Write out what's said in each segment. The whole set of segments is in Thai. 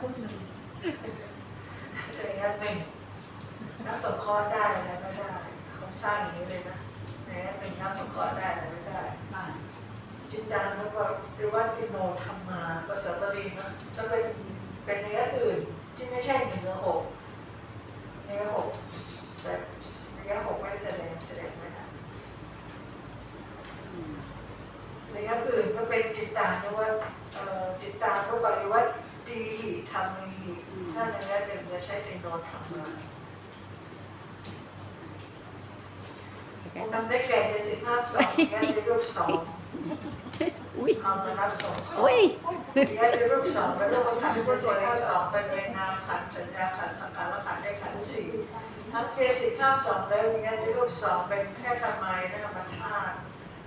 พูดหนึ่งแสดงว่าหนึ่งนับสงเคราะห์ได้อะไรไม่ได้เขาสร้างอย่างนี้เลยนะไหนหนึ่งนับสงเคราะห์ได้อะไรไม่ได้จิตตานุว่าหรือว่าติโนธรรมาภาษาบาลีนะจะเป็นเป็นเนื้ออื่นที่ไม่ใช่เนื้อหกเนื้อหกแต่เนื้อหกไม่แสดงแสดงไม่ได้อืมเนื้ออื่นก็เป็นจิตตานุว่าจิตตานุบริวัต ตีธรรมีถ้าเนื้อหนึ่งจะใช้ติโนธรรมาทำได้แก่เจ็ดสิบห้าสองแก่ในรูปสองอุ้ยเอามานับสองอุ้ยแกเป็นรูปสองเป็นรูปขันธ์ที่ส่วนข้าสองเป็นเวนามขันธ์สัญญาขันธ์สังขารขันธ์ได้ขันธ์สี่ทั้งเกสิข้าสองแล้ววิญญาณที่รูปสองเป็นแค่ทำไมนะธรรมธาตุ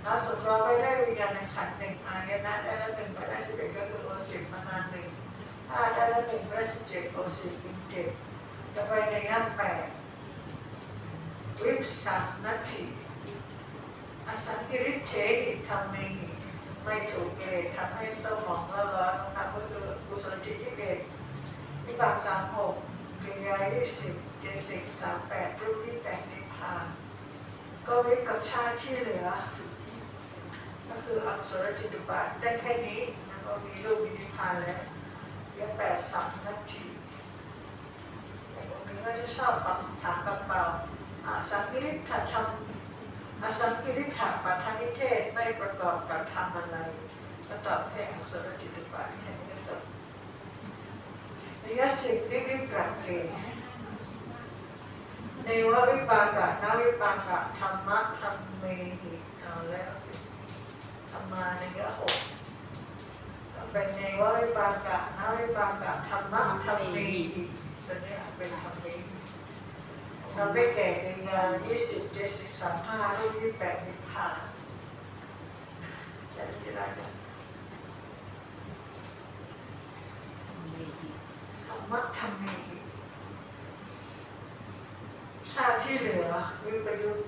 แล้วสุดเราไม่ได้วิญญาณในขันธ์หนึ่งอายนะได้แล้วหนึ่งไปได้สิบเอ็ดก็คือโอสิบมานานหนึ่ง ถ้าได้ล้วหนึ่งไปได้สิบเจ็ดโอสิบเป็นเจ็ดจะไปในย่านแปดวิปสัมนัตถิอสังกิริเทหิธรรมิไม่ถูกเกณฑ์ทำให้เศร้าหมองละร้อนนะก็คือกุศลจิตที่เกณฑ์วิบากสามหกกริยายี่สิบเจสิบสามแปดรูปที่แปดนิพพานก็วิกับชาติที่เหลือ ก็คืออักษรจิตตุบาได้แค่นี้นะก็มีรูปมีนิพพานแล้ว ยังแปดสามนาทีแต่พวกนี้ก็จะชอบตอบถามกับเปล่าอาสังกิริถัดทำอสังกิริถาปัทานิเทศไม่ประกอบกับทำอะไรก็ตอบแค่อักษรจิตตุบาแค่นี้ก็จบนิยสิบนิวิปรักเกในววิปากะนาวิปากะธรรมะธรรมเมหิเอาแล้วสิธรรมาในยะหก เป็นในววิปากะนาวิปากะธรรมะธรรมเมหิตัวเนี้ยเป็นธรรมเมหิทำได้แก่ในงานยี่สิบเจ็ดสิบสามห้ารูปยี่แปดนิพพานจะได้ได้ไหมธรรมะธรรมีชาติที่เหลือวิปยุทธ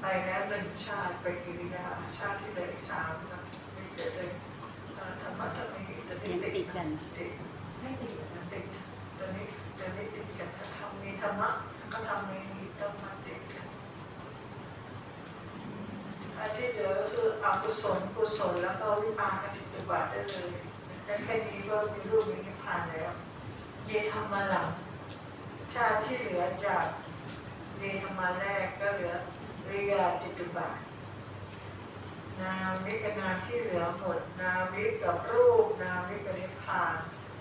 ไปแล้วหนึ่งชาติไปกิริยาชาติที่เหลืออีกสามนะไม่เกิดเลย ยังติดกันติดไม่ติดนะติดตัวนี้ตัวนี้ติดกันถ้าทำมีธรรมะก็ทำมีต้องมาติดกันอันที่เหลือก็คืออกุศลกุศลแล้วก็วิปากจิตตุบาทได้เลยแต่แค่นี้ก็มีรูปมีนิพพานแล้ว เยธรรมหลังชาติที่เหลือจากเยธรรมาแรกก็เหลือวิยจิตตุบาท นามิกบนามที่เหลือหมด นามิกับรูป นามิกับนิพพาน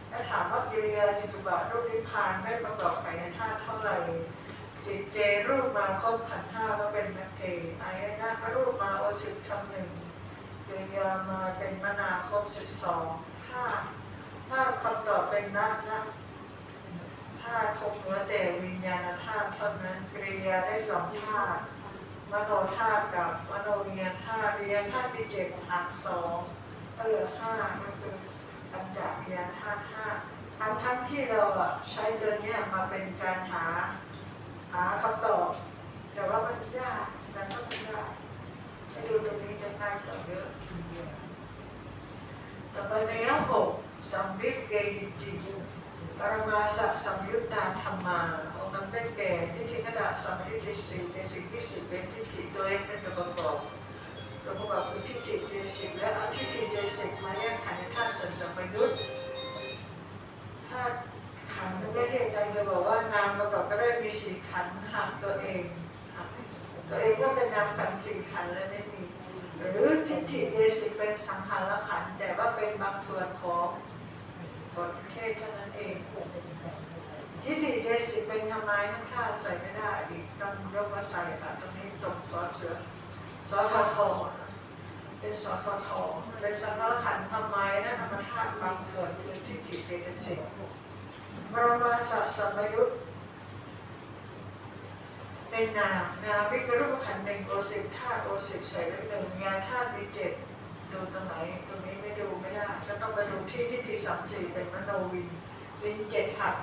ถ้าถามว่ากิริยาจิตุบะรูปนิพพานไม่ประกอบไปในธาตุเท่าไหร่จิตเจรูปมาครบขันธ์ห้าก็เป็นนักเกอายนะรูปมาโอสิบทำหนึ่งกิริยามาเป็นมนาครบสิบสองถ้าถ้าคำตอบเป็นนักนะธาตุครบเหลือแต่วิญญาณธาตุเท่านั้นกิริยาได้สองธาตุ มโนธาตุกับมโนวิญญาณธาตุวิญญาณธาตุมีเจ็ดหักสองก็เหลือห้าก็คืออันดับยาธาตุห้าทั้งทั้งที่เราใช้ตัวเนี้ยมาเป็นการหาหาคำตอบแต่ว่ามันยากแต่ก็มันยากให้ดูตรงนี้จะง่ายกว่าเยอะต่อไปในข้อหกสัมวิเกยิจิปรมาสัพสัมยุตตาธรรมา นั้นได้แก่ทิฏฐิกระดาษสัมทิฏฐิสี่ในสิ่งที่สิบเป็นทิฏฐิตัวเองเป็นตัวประกอบตัวประกอบคือทิฏฐิเจสิกและอทิฏฐิเจสิกมาแยกขันธ์ธาตุสันสัมปยุตธาตุขันธ์ไม่ใช่อาจารย์จะบอกว่านามประกอบก็ได้มีสี่ขันธ์หักตัวเองหักตัวเองก็เป็นนามขันธ์สี่ขันธ์แล้วไม่มีหรือทิฏฐิเจสิกเป็นสังขารขันธ์แต่ว่าเป็นบางส่วนของบทเทศเท่านั้นเอง ทิฏฐิเจสิเป็นทำไมทั้งค่าใส่ไม่ได้อีกต้องยกมาใส่ค่ะตรงนี้ตรงซอเสือสททเป็นสททเป็นสังฆขันทำไมนะธรรมธาตุบางส่วนคือทิฏฐิเจตสิกบรมสัสสมยุตเป็นนามนาวิกรูปขันหนึ่งโอสิบธาตุโอสิบใส่ด้วยหนึ่งงานธาตุมีเจ็ดดูตรงไหนตรงนี้ไม่ดูไม่ได้ก็ต้องไปดูที่ทิฏฐิสามสี่เป็นมโนวินวินเจ็ดหัก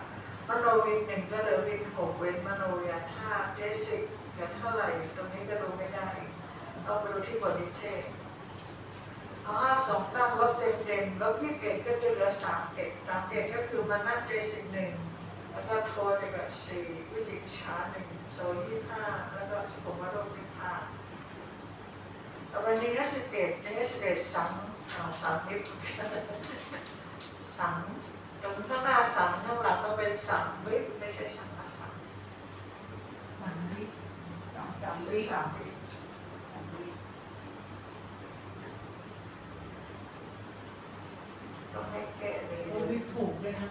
มโนวินหนึ่งก็เหลือวินหกเว้นมโนยาธาเจสิกเหลือเท่าไหร่ตรงนี้ก็ดูไม่ได้เอาไปดูที่บทนิเทศเอาห้าสองตั้งลบเต็มเต็มลบยี่สิบเอ็ดก็จะเหลือสามเอ็ดสามเอ็ดก็คือมันนั่นเจสิบหนึ่งแล้วก็โทษไปกับสี่วิจิชาหนึ่งโซยี่ห้าแล้วก็สุขุมวโรคยี่ห้าแต่วันนี้นักสิบเอ็ดนี่ก็สิบเอ็ดสังสามนิดสัง ตรงข้างหน้าสังข้างหลังก็เป็นสังวิไม่ใช่สังอาสังสามวิสองสามวิวิสังวิสามวิต้องให้แก้เลยโอ้ยถูกเลยนะ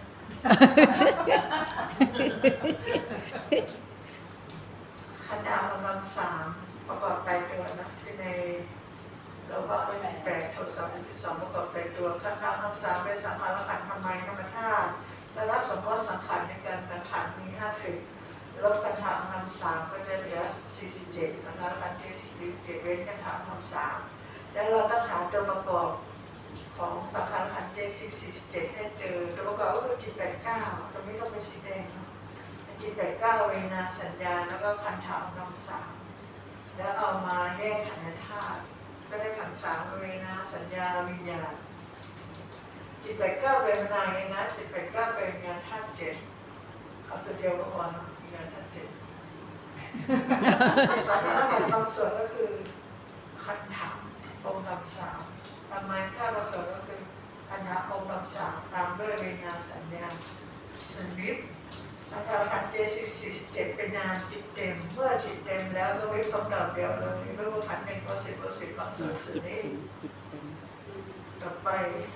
คณะกำลังสามประกอบไปตัวนะที่ใน เราว่าเป็นแปดโทรศัพท์อันที่สองประกอบไปตัวคณะกำลังสามเป็นสังขารขันธ์ทำไมธรรมธาตุและรับสมมติสังขารในการสังขารมีห้าสิบลบกันถามคำสามก็จะเหลือสี่สิบเจ็ดนะคะการที่สี่สิบเจ็ดเว้นกันถามคำสามแล้วเราต้องหาตัวประกอบของสังขารขันธ์เจสี่สี่สิบเจ็ดให้เจอตัวประกอบก็คือจิตแปดเก้าตรงนี้ต้องเป็นสีแดงเจิตแปดเก้าเวนาสัญญาแล้วก็คันถามนำสามแล้วเอามาแยกขันธ์ธาตุ ก็ได้ขันสามเวนาสัญญาวิญญาณจิตแปดเก้าเป็นนายนะจิตแปดเก้าเป็นงานธาตุเจ็ดเอาตัวเดียวก็พอนะงานธาตุเจ็ดสาระของบางส่วนก็คือคันถามองค์นำสามทำไมถ้าเราสอนก็คืออันนะองค์คำสั่งตามด้วยเวนาสัญญาสนิท สังขารขันธ์เจสิกสี่สิบเจ็ดเป็นนามจิตเต็ม เมื่อจิตเต็มแล้วก็วิปัสสนาเดียวเลยรูปขันธ์หนึ่งก็สิบก็สิบบางส่วนสิจิตนี้เต็มจิตเต็มต่อไป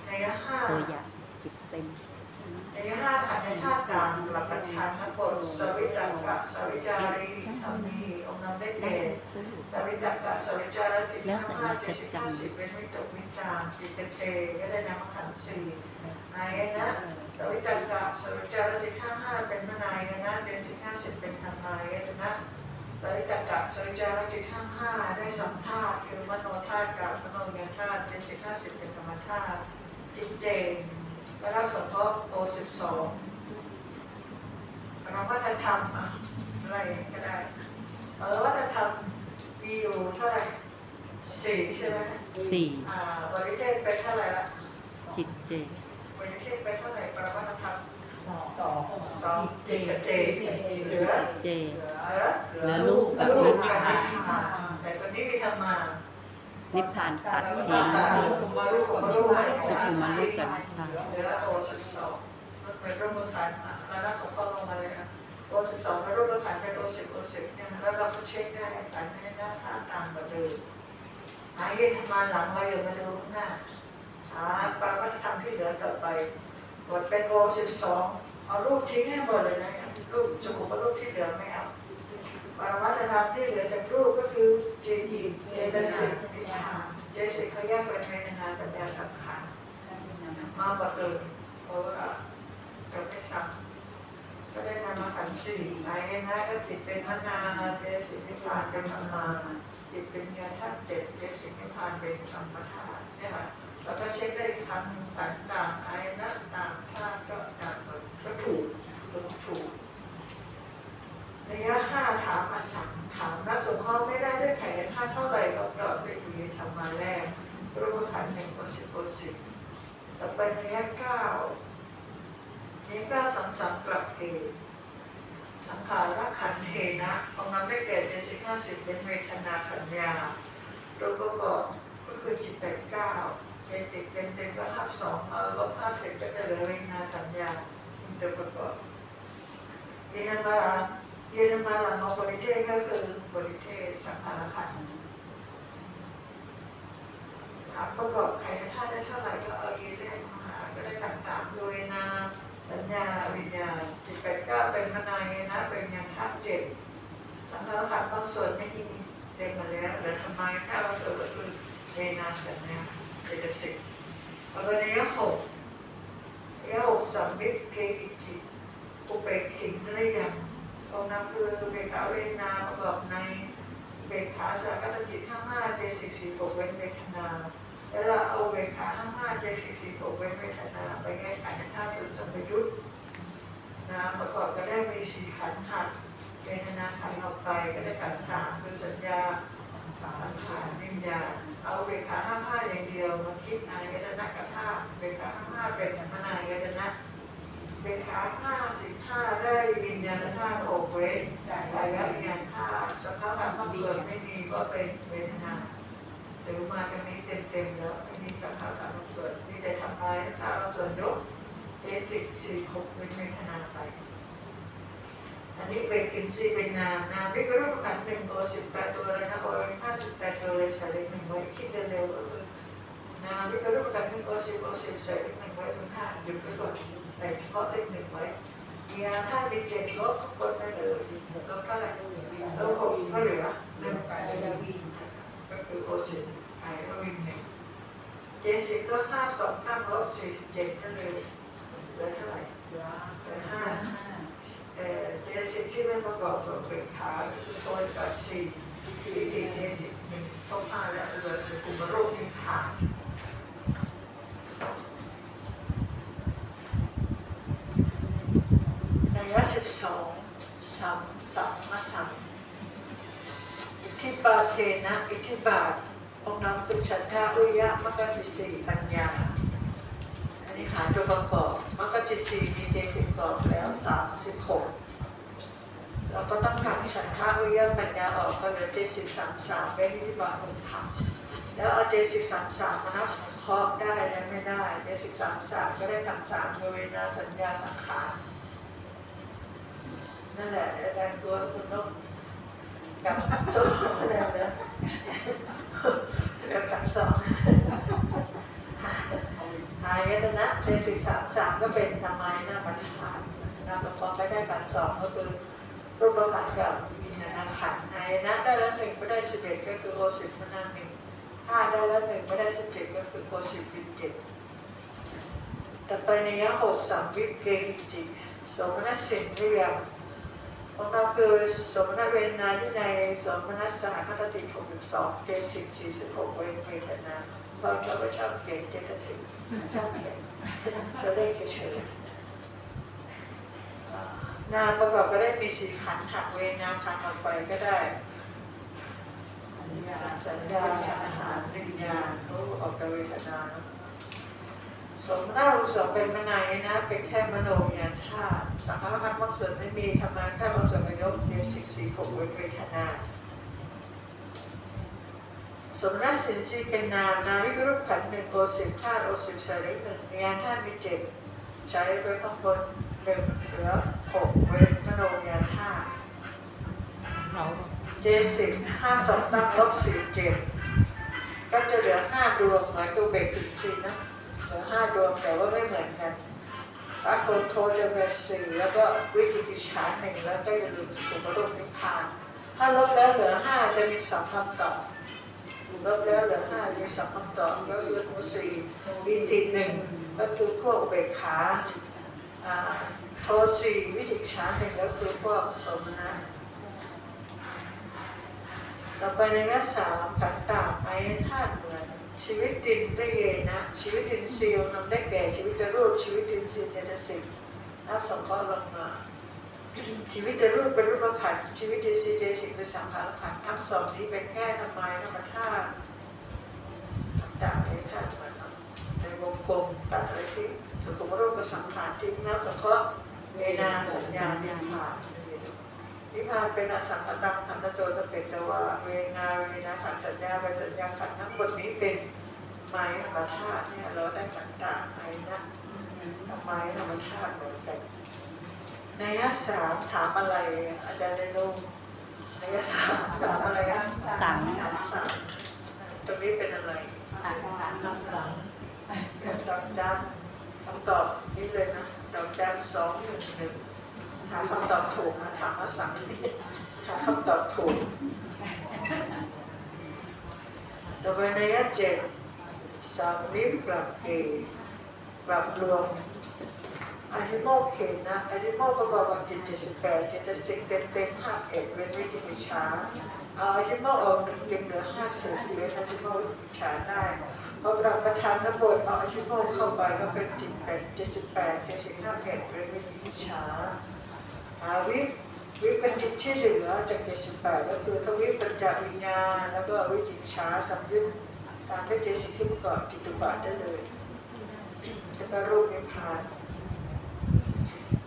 ในยะห้าตัวอย่างจิตเต็มในยะห้าขันธ์ในธาตุกลางหลักปัญญาทั้งหมดสวิตังกะสวิจารีธรรมีองค์นำได้ได้แก่ทุกคู่สวิตกะสวิจารจิตทั้งห้าเจ็ดสิบห้าสิบเป็นวิตกวิจารจิตเป็นเจก็ได้นามขันธ์สี่ในนะ วิตกะสวิจารจิตทั้งห้าเป็นมนายนะเจ็ดสิบห้าสิบเป็นธรรมายนะสวิตกะสวิจารจิตทั้งห้าได้สัมธาตุคือมโนธาตุกับมโนญาณธาตุเจ็ดสิบห้าสิบเป็นธรรมธาตุจิตเจแล้วก็สมทบโตสิบสองเราก็จะทำอะอะไรก็ได้เออวัฒนธรรมมีอยู่เท่าไหร่สี่ใช่ไหมสี่อ่าบริเทศเป็นเท่าไหร่ละจิตเจบ ริเทศเป็นเท่าไหร่ปรวัฒนธรรมสองสองสองเจกับเจเหลือเจเหลือลูกกับลูนิกพพานแต่คนนี้มีธรรมานิพพานตัดสุทิ้งขุมารูปกับรูปสุขุมาลูกกับนิพพานเหลือโอสิบสองเป็นรูปมือขันแล้วนักสมบัติลงมาเลยนะโอสิบสองเป็นรูปมือขันเป็นโอสิบโอสิบเนี่ยแล้วเราก็เช็คได้ขันให้หน้าค่าตามกว่าเดิมหายเย็นมาหลังเราอยู่มาดูข้างหน้า หาปรวัตธรรมที่เหลือต่อไปบทเป็นโอสิบสองเอารูปทิ้งให้หมดเลยนะรูปสุขุปรูปที่เหลือไม่เอาปรวัตธรรมที่เหลือจากรูปก็คือเจดีเจตสิกนิพพาเจตสิกเขาแยกเป็นเวทนาปัญญาสังขารมาหมดเลยเพราะว่าเราไม่ซ้ำ ก็ได้นำมาขันสี่ไอ้นะก็จิตเป็นมนาเจสิกนิพพานเป็นธรรมาจิตเป็นญาธาตุเจ็ดเจสิกนิพพานเป็นสัมปทานเนี่ยค่ะแล้วก็เช็คได้ครั้งหนึ่งขันต่างอายนะต่างธาตุก็ต่างหมดก็ถูกลงถูกระยะห้าถามอสังถามนักสงเคราะห์ไม่ได้ด้วยไขธาตุเท่าไหร่ก็ปลอดไปอยู่ในธรรมาแรกรูปขันหนึ่งก็สิบกสิบต่อไประยะเก้า ระยะเก้าสังสังกลับเกสังขารขันธ์เหนะของนั้นได้แก่เจสิกห้าสิบเป็นเวทนาขันยาโดยประกอบก็คือจิตแปดเก้าเจสิกเป็นเต็มก็ทับสองเอาลบห้าเสิบก็จะเหลือเวทนาขันยาเป็นตัวประกอบเยนมาลาเยนมาลามาบริเทศก็คือบริเทศสังขารขันธ์ประกอบใครธาตุได้เท่าไหร่ก็เอาเยนได้มาหาก็ได้ต่างๆโดยนาม สัญญาวิญญาณจิตแปดเก้าเป็นมนายนะเป็นย่างธาตุเจ็ดสังขารขันธ์บางส่วนไม่มีเต็มมาแล้วแต่ทำไมถ้าเราส่วนก็คือเวนาสัญญาเจตสิกแล้วก็ในยหกยหกสัมมิตเกกิจิอุเบกขิงหรือยังตรงนั้นคือเบขาเวนาประกอบในเบขาสากตจิตห้าห้าเจสิกสี่หกเว้นเวทนา แล้วเราเอาเวขาห้าห้าเจสิกสี่หกเว้นเวทนาไปแก้ไขในท่าสุดสมยุทธนะประกอบก็ได้มีสีขันธ์หักเวทนาขันธ์ออกไปก็ได้ขันธ์สามคือสัญญาขาสังขารวิญญาณเอาเบกขาห้าห้าอย่างเดียวมาคิดอายตนะกับธาเบกขาห้าห้าเป็นธรรมนายตนะเบกขาห้าสิบห้าได้วิญญาณธาตุหกเว้นใจกายวิญญาณธาตุสภาพธรรมส่วนไม่มีก็เป็นเวทนา มาตรงนี้เต็มๆแล้วไม่มีสภาพธรรมส่วนที่จะทำลายธาตุส่วนยกเอสิกสี่หกเป็นเวทนาไป อันนี้เป็นคิมซีเป็นนามนามนี่ก็รูปขันธ์หนึ่งตัวสิบแปดตัวเลยนะโอ้ยห้าสิบแปดตัวเลยใส่เลขหนึ่งไว้คิดเร็วๆก็คือนามนี่ก็รูปขันธ์หนึ่งตัวสิบตัวสิบใส่เลขหนึ่งไว้ตรงห้าหยุดไว้ก่อนแต่เฉพาะเลขหนึ่งไว้มีอาถ้ามีเจ็ดลบกดไปเลยแลบเท่าไหร่ลบหกก็เหลือหนึ่งกายยาวินก็คือโอสิบ หายก็วินหนึ่งเจสิบก็ห้าสองห้าลบสี่สิบเจ็ดก็เลยเหลือเท่าไหร่เหลือห้าห้าเอ่อเจ็ดสิกที่ไม่ประกอบกับเป็นขาคือโทนกับสี่วิธีเจ็ดสิกหนึ่งเข้าห้าแล้วเหลือสุขุมโรคหนึ่งขาในยสิบสองสามสามมาสามอิทธิบาเทนะ อิทธิบาท ฉันทาอุยะมกติสีปัญญา อันนี้หาตัวประกอบมรรคจิตสี่มีเจถึงกรอบแล้วสามสิบหกเราก็ต้องหักฉันทาวิยะปัญญาออกก็เหลือเจสิบสามสามเป็นที่บาทองค์ธรรมแล้วเอาเจสิบสามสามมานับเคราะได้และไม่ได้เจสิบสามสามก็ได้ทำสามเวลาสัญญาสังขารนั่นแหละอาจารย์ตัวคุณนกกับโซ่แล้วนะ เดี๋ยวขันสองอายตนนะเจสิกสามสามก็เป็นธรรมายนาปัญหานนำประกอบไปได้ขันธ์สองก็คือรูปขันธ์กับวิญญาณขันธ์อายนะได้แล้วหนึ่งไม่ได้สิบเอ็ดก็คือโอสิบพนาหนึ่งห้าได้แล้วหนึ่งไม่ได้สิบเจ็ดก็คือโอสิบวินเจ็ดต่อไปในยะหกสามวิเพกิจิสมณสินวิยม ของเราคือสมณเวทนาที่ในสมณสหคติหกสิบสองเจสิกสี่สิบหกเวทเวทนาเพราะเราก็ชอบเขียนเจตสิกชอบเขียนตัวเขเฉยนามประกอบก็ได้มีสีขันธ์หักเวนนามขันออกไปก็ได้สัญญาสัญญาสังหารวิญญาณรู้ออกจากเวทนาเนอะ สมนาอุสมเป็นมนายนะ เป็นแค่มโนญาธาตุสังขารมันบางส่วนไม่มีทำงานแค่บางส่วนไปยกเยสิกสีผมเวทนาสมนัสินสีเป็นนามนาวิรูปขันหนึ่งโอสิบธาตุโอสิบสายหนึ่งงานธาตุมีเจ็ดใช้ไว้ข้างบนหนึ่งเหลือหกเว้นมโนญาธาตุเจสิบห้าสองตั้งลบสี่เจ็ดก็จะเหลือห้าดวงเหมือนตัวเบกถึงสี่นะ เหลือห้าดวงแต่ว่าไม่เหมือนกันพระโคโทจะเป็นสี่แล้วก็วิจิกิจฉาหนึ่งแล้วก็อย่าลืมสุภโรคนิพพาน ถ้าลบแล้วเหลือห้าจะมีสองคำตอบลบแล้วเหลือห้ามีสองคำตอบก็คือตัวสี่วิธีหนึ่งก็คือพวกเบกขาโทสี่วิจิกิจฉาหนึ่งก็คือพวกสมณะต่อไปในหน้าสามต่างไอ้ธาตุเหมือน ชีวิตดินได้เยนะ ชีวิตดินซีลนำได้แก่ชีวิตรูปชีวิตดินซีลเจตสิกนับสองข้อลงมาชีวิตรูปเป็นรูปขันชีวิตในซีเจสิกเป็นสังขารขันทั้งสองนี้เป็นแค่ทำไมธรรมธาตุต่างในธาตุมันในวงกลมตัดอะไรที่สุขุมรูปกับสังขารที่นับสังเคราะห์เวนาสัญญานิพพาน นิพพานเป็นอสังขตังขันธ์โจตเป็นแต่ว่าเวนาเวนาขันธ์สัญญาเวสัญญาขันธ์ทั้งหมดนี้เป็นไม้ธรรมธาตุเนี่ยเราได้ขันธ์ต่างไอ้นะทำไมธรรมธาตุเหมือนกันในยะสามถามอะไรอาจารย์ได้รู้ในยะสามถามอะไรอะสังถามสามตรงนี้เป็นอะไรอะสามน้ำสังดอกจันคำตอบนี้เลยนะดอกจันสองหนึ่งหนึ่ง หาคำตอบถูกนะถามว่าสังหาคำตอบถูกต่อไปในยะเจ็ดสามนิ้วปรับเอปรับรวมอนิโมเขนนะอนิโมประกอบกับจิตเจ็ดสิบแปดจิตสิบเต็มเต็มห้าเอ็ดเว้นวิจิกิจฉาอาอนิโมออกหนึ่งยังเหลือห้าสิบเว้นอนิโมวิจิกิจฉาได้พอปรับประธานนบทเอาอนิโมเข้าไปก็เป็นจิตแปดเจ็ดสิบแปดเจ็ดสิบห้าเอ็ดเว้นวิจิกิจฉา อาวิวิปัญจิตที่เหลือจากเจ็ดสิบแปดก็คือทวิปัญจวิญญาณแล้วก็วิจิตรชาสัมยุญตามด้วยเจสิกที่ประกอบจิตุบาทได้เลยแล้วก็รูปนิพพาน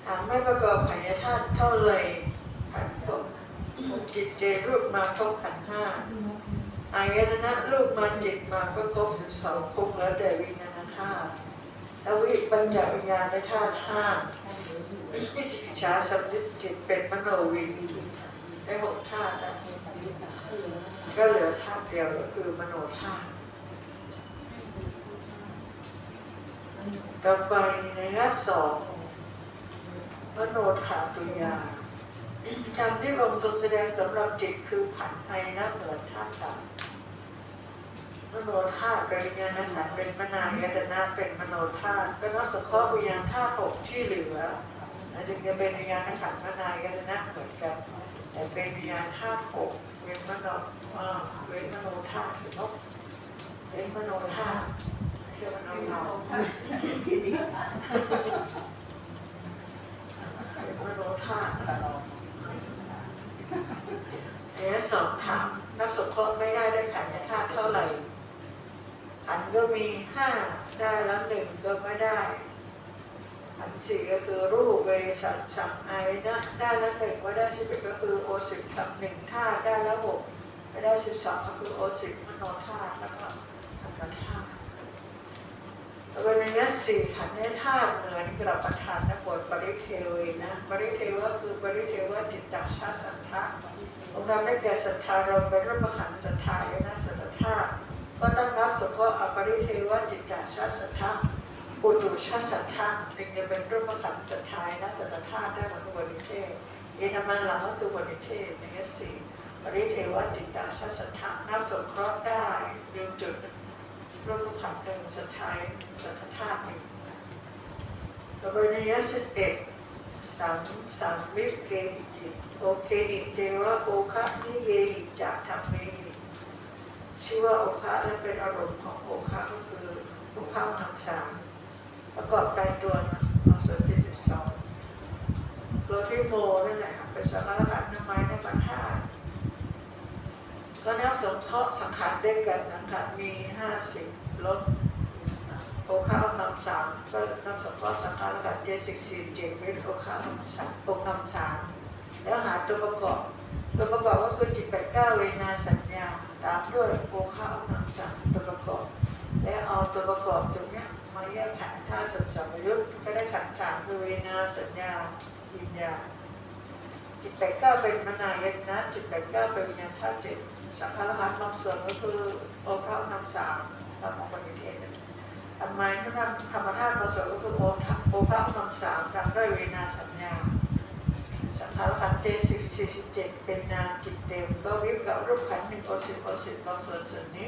หากไม่ประกอบขันธ์ธาตุเท่าไหร่ขันธ์ครบจิตเจรูปมาครบขันห้าอายตนะรูปมาจิตมาก็ครบสิบสองครบแล้วแต่วิญญาณธาตุแล้ววิปัญจวิญญาณในธาตุห้า วิจิกิจฉาสำนึกจิตเป็นมโนวิญญาณได้หกธาตุนะก็เหลือธาตุเดียวก็คือมโนธาตุต่อไปในหน้าสองมโนธาตุยาจำที่ลงทรงแสดงสำหรับจิตคือขันธ์ไอนะเหมือนธาตุต่างมโนธาตุเป็นญญาณขันธ์เป็นมนายตนะเป็นมโนธาตุก็นับสงเคราะห์วิญญาณธาตุหกที่เหลือ อาจจะเป็นวิญญาณขันธ์มนายตนะเหมือนกันแต่เป็นวิญญาณธาตุหกเว้นมโนเว้นมโนธาตุนาะเว้นมโนธาตุเชื่อมโนเราเว้นมโนธาตุเดี๋ยวสอบถามนับสงเคราะห์ไม่ได้ได้ขันธ์ธาตุเท่าไหร่ขันก็มีห้าได้แล้วหนึ่งก็ไม่ได้ อันสี่ก็คือรูปเวสันสังไอนะได้แล้วหนึ่งว่าได้สิบเอ็ดก็คือโอสิบกับหนึ่งธาตุได้แล้วหกไม่ได้สิบสองก็คือโอสิบมโนธาตุแล้วก็ธรรมธาตุวในนี้สี่ขันธ์ในธาตุเหมือนกับประธานนักบวชปริเทวีนะปริเทวะคือปริเทวะจิตตาชาสันทะองค์เราได้แก่ศรัทธาเราเป็นรูปขันธ์ศรัทธายนะสัทธาตุก็ต้องรับสงเคราะห์อปริเทวะจิตตาชาสันทะ ปุตุชาสัทธาจึงจะเป็นรูปขันธ์สุดท้ายนะสัทธาได้เหมือนกับริเทศเยนมันหลังก็คือบริเทศในแง่สี่บริเทวจิตตาชาสัทธานับสงเคราะห์ได้ดวงจุดรูปขันธ์หนึ่งสุดท้ายสัทธาหนึ่งต่อไปในแง่สิบเอ็ดสามสามวิเกหิจิโอเคหิเทวะโอคะนิเยหิจะทำเมหิชื่อว่าโอคะและเป็นอารมณ์ของโอคะก็คือโอคะนำสาม ประกอบการตัวนะเอาส่วนที่สิบสองตัวที่โมนั่นแหละค่ะเป็นสารขันธ์น้ำไม้ในบรรทัดก็นับสงเคราะห์สังขารด้วยกันนะคะมีห้าสิบลบโอคาอนำสามก็นับสงเคราะห์สังขารขันเจสิกสี่เจ็ดเวทโอคาอนำสามองค์นำสามแล้วหาตัวประกอบตัวประกอบก็คือจิตแปดเก้าเวนาสัญญาตามด้วยโอคาอนำสามตัวประกอบ และเอาตัวประกอบตรงเนี้ย มาแยกขันธ์ธาตุสัมสัมยุตก็ได้ขันธ์สามคือเวนาสัญญาวิญญาจิตแปดเก้าเป็นมนายตนะจิตแปดเก้าเป็นญาณธาตุเจ็ดสังขารขันนำส่วนก็คือโอเข้านำสามตามองปณิเทศทำไมเขาทำธรรมธาตุนำส่วนก็คือโอทโอเข้านำสามตามด้วยเวนาสัญญาสังขารขันธ์เจสิกสี่สิบเจ็ดเป็นนามจิตเต็มก็วิบกับรูปขันธ์หนึ่งโอสิบโอสิบรวมส่วนส่วนนี้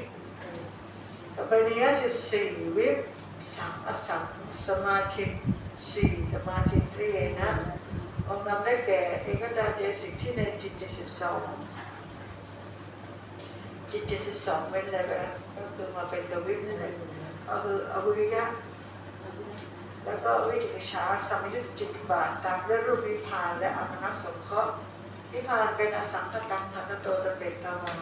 ไปนี้สิบสี่วิปสัมอสัมสมาธิสี่สมาธิเรียนะองค์นำได้แก่เอกตาเจสิกที่ในจิตเจ็ดสิบสองจิตเจ็ดสิบสองเป็นอะไรไปแล้วก็คือมาเป็นตัววิปนั่นเองก็คืออวิยะแล้วก็วิจิกิจฉาสมยุตจิตบาทตามด้วยรูปวิพานและอนุนักสงเคราะห์วิพานเป็นอสังขตังขันโตตะเปตตามา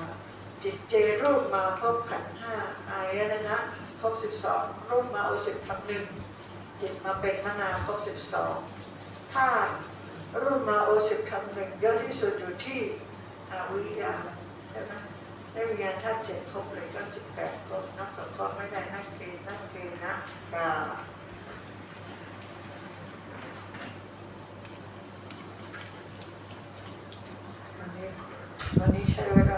จิตเจรูปมาพบขันห้าอายนะนะพบสิบสองรูปมาอุสิบทับหนึ่งจิตมาเป็นมนาพบสิบสองธาตุรูปมาโอสิบคำหนึ่งยอดที่สุดอยู่ที่อาวิยาใช่ไหมได้วิญญาณธาตุเจ็ดครบเลยก็สิบแปดครบนับสองครบไม่ได้นับเกณฑ์นับเกณฑ์นะกาวันนี้วันนี้ใช้เวลา